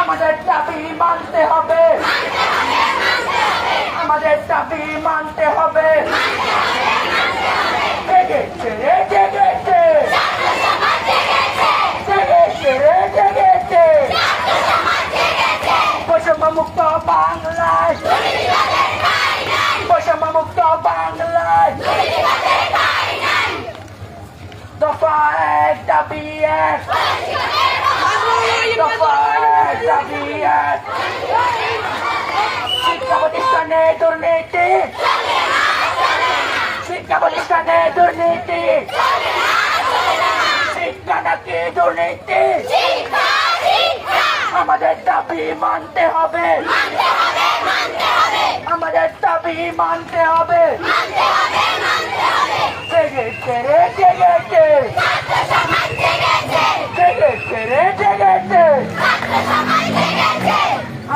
আমাদের দাবি মানতে হবে আমাদের দাবি মানতে হবে জেগেছে জেগেছে জেগেছে জেগেছে মুক্ত বাংলায় এক শিক্ষা প্রতিষ্ঠানে দুর্নীতি শিক্ষা প্রতিষ্ঠানে দুর্নীতি শিক্ষা দুর্নীতি আমাদের দাবি মানতে হবে। আমাদের দাবি মানতে হবে জেগেছে রে জেগেছে জেগেছে রে জেগেছে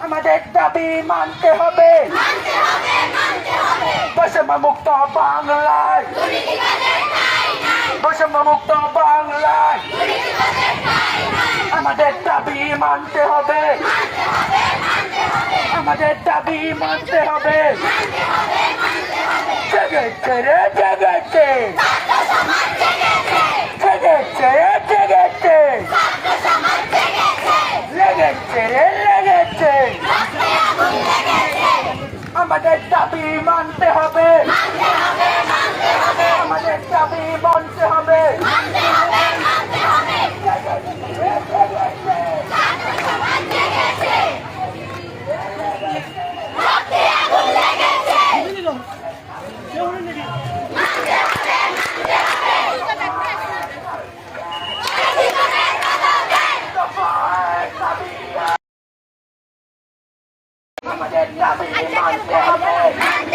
আমাদের দাবি মানতে হবে। বৈষম্য মুক্ত বাংলায়। বৈষম্য মুক্ত বাংলায়। আমাদের দাবি মানতে হবে। আমাদের দাবি মানতে হবে। লেগেছে। আমাদের দাবি মানতে হবে। Yeah, I'm in my